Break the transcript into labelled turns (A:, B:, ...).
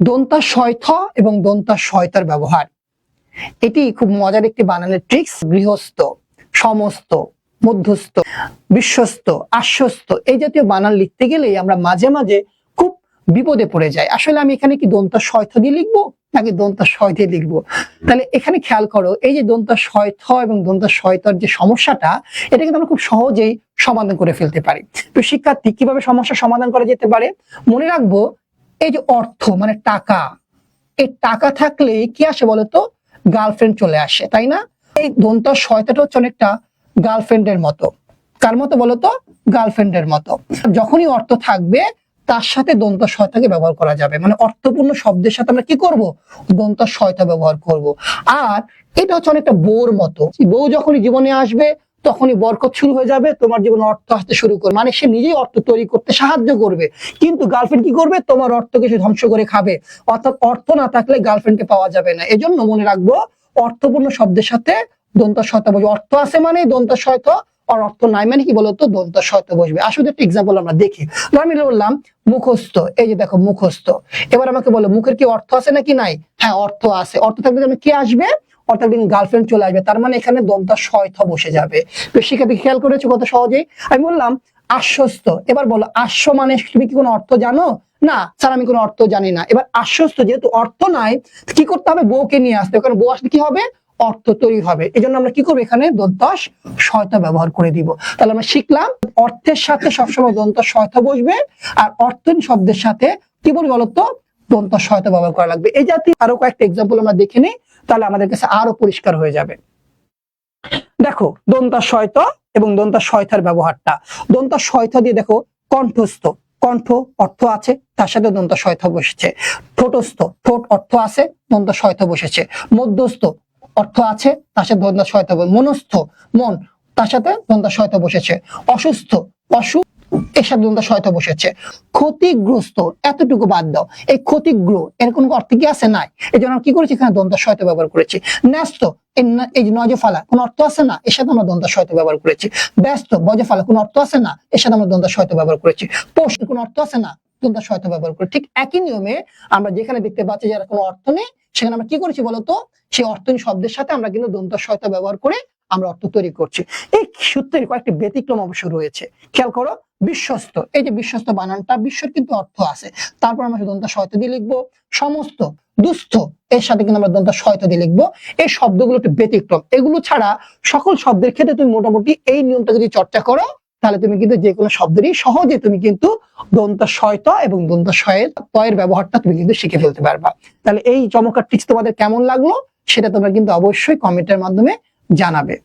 A: দন্তা শয়থ এবং দন্তা শয়তার ব্যবহার। এটি খুব মজার একটি বানানের ট্রিক্স গৃহস্থ, সমস্ত, মধ্যস্থ, বিশ্বস্ত, আশ্বস্ত, এই জাতীয় বানান লিখতে গেলেই আমরা মাঝে মাঝে খুব বিপদে পড়ে যাই। আসলে আমি এখানে কি দন্তা শয়থ দিয়ে লিখব? নাকি দন্তা শয় দিয়ে লিখব? তাহলে এখানে খেয়াল করো, এই যে দন্তা শয়থ এবং দন্তা শয়তর যে সমস্যাটা এটা কিন্তু আমরা খুব সহজেই সমাধান করে ফেলতে পারি। তো শিক্ষার্থী কীভাবে সমস্যা সমাধান করা যেতে পারে? মনে রাখব এই যে অর্থ মানে টাকা, এই টাকা থাকলে কি আসে বলতো? গার্লফ্রেন্ড চলে আসে, তাই না? এই দন্তা শয়তাটা হচ্ছে অনেকটা গার্লফ্রেন্ডের মতো। কার মতো বলতো? গার্লফ্রেন্ডের মতো। যখনই অর্থ থাকবে, তার সাথে দন্ত শয়তাকে ব্যবহার করা যাবে। মানে অর্থপূর্ণ শব্দের সাথে আমরা কি করব? দন্ত শয়তা ব্যবহার করব। আর এটা হচ্ছে অনেকটা বউর মতো। বউ যখনই জীবনে আসবে তখনই বরকত শুরু হয়ে যাবে, তোমার জীবনে অর্থ আসতে শুরু করবে। মানে সে নিজেই অর্থ তৈরি করতে সাহায্য করবে। কিন্তু গার্লফ্রেন্ড কি করবে? তোমার অর্থকে সে ধ্বংস করে খাবে। অর্থাৎ অর্থ না থাকলে গার্লফ্রেন্ডকে পাওয়া যাবে না। এজন্য মনে রাখব, অর্থপূর্ণ শব্দের সাথে দন্ত শয়তা বসবে। অর্থ আছে মানে দন্ত শয়ত আর অর্থ নাই মানে কি বলতো? দন্ত শয়ত বসবে। আসলে একটা এক্সাম্পল আমরা দেখি আমি বললাম, মুখস্থ। এই যে দেখো, মুখস্থ। এবার আমাকে বলো, মুখের কি অর্থ আছে নাকি নাই? হ্যাঁ অর্থ আছে। অর্থ থাকলে কি আসবে? অর্থাৎ একদিন গার্লফ্রেন্ড চলে আসবে, তার মানে এখানে দন্ত শয়থ বসে যাবে। তো শিক্ষার্থী খেয়াল করেছ কত সহজেই? আমি বললাম, আশ্বস্ত। এবার বলো, আশ্ব মানে তুমি কি কোনো অর্থ জানো? না, স্যার, আমি কোনো অর্থ জানি না। এবার আশ্বস্ত, যেহেতু অর্থ নাই কি করতে হবে? বউকে নিয়ে আসতে কারণ বউ আসলে কি হবে? অর্থ তৈরি হবে। এই জন্য আমরা কি করব এখানে? দন্তাস সহায়তা ব্যবহার করে দিব। তাহলে আমরা শিখলাম, অর্থের সাথে সবসময় দন্ত সহায়তা বসবে, আর অর্থহীন শব্দের সাথে কি বলি বলতো দন্ত সহায়তা ব্যবহার করা লাগবে। এই জাতীয় আরও কয়েকটা এক্সাম্পল আমরা দেখে নিই, তাহলে আমাদের কাছে আরও পরিষ্কার হয়ে যাবে। দেখো, দন্তা শয়ত এবং দন্তা শয়তার ব্যবহারটা। দন্তা শয়ত দিয়ে দেখো, কণ্ঠস্থ। কণ্ঠ অর্থ আছে, তার সাথে দন্ত শয়ত বসেছে। ঠোঁটস্থ, ঠোঁট অর্থ আছে, দন্ত শয়ত বসেছে। মধ্যস্থ অর্থ আছে, তার সাথে দন্ত শয়ত মনস্থ, মন, তার সাথে দন্ত শয়ত বসেছে। অসুস্থ অসুখ এর সাথে দন্ত শয়ত বসেছে। ক্ষতিগ্রস্ত, এতটুকু বাদ দাও। এই ক্ষতিগ্র এর কোন অর্থ কি আছে? নাই। এই জন্য কি করেছি? এখানে দন্ত শয়ত ব্যবহার করেছি। ন্যস্ত, এই যে নজফালা, কোন অর্থ আছে? না। এর সাথে আমরা দন্ত শয়ত ব্যবহার করেছি। ব্যস্ত বজফালা কোন অর্থ আছে? না। এর সাথে আমরা দন্ত শয়ত ব্যবহার করেছি। অর্থ আছে? না। দন্ত শয়ত ব্যবহার করি ঠিক একই নিয়মে আমরা যেখানে দেখতে পাচ্ছি যারা কোনো অর্থ নেই, সেখানে আমরা কি করেছি বলতো? সেই অর্থহীন শব্দের সাথে আমরা কিন্তু দন্ত শয়ত ব্যবহার করে আমরা অর্থ তৈরি করছি। এই সূত্রের কয়েকটি ব্যতিক্রম অবশ্য রয়েছে। খেয়াল করো, বিশ্বস্ত। এই যে বিশ্বস্ত বানানটা, বিশ্বর কিন্তু অর্থ আছে। তারপর আমরা দন্ত শয়ত দিয়ে লিখব, সমস্ত, দুস্থ, এর সাথে কিন্তু আমরা দন্ত শয়ত দিয়ে লিখব। এই শব্দগুলো একটু ব্যতিক্রম। এগুলো ছাড়া সকল শব্দের ক্ষেত্রে তুমি মোটামুটি এই নিয়মটা যদি চর্চা করো, তাহলে তুমি কিন্তু যে কোনো শব্দেরই সহজে তুমি কিন্তু দন্ত শয়ত এবং দন্ত শয়ের তয়ের ব্যবহারটা তুমি কিন্তু শিখে ফেলতে পারবা। তাহলে এই চমৎকার টিক্স তোমাদের কেমন লাগল, সেটা তোমরা কিন্তু অবশ্যই কমেন্টের মাধ্যমে জানাবে।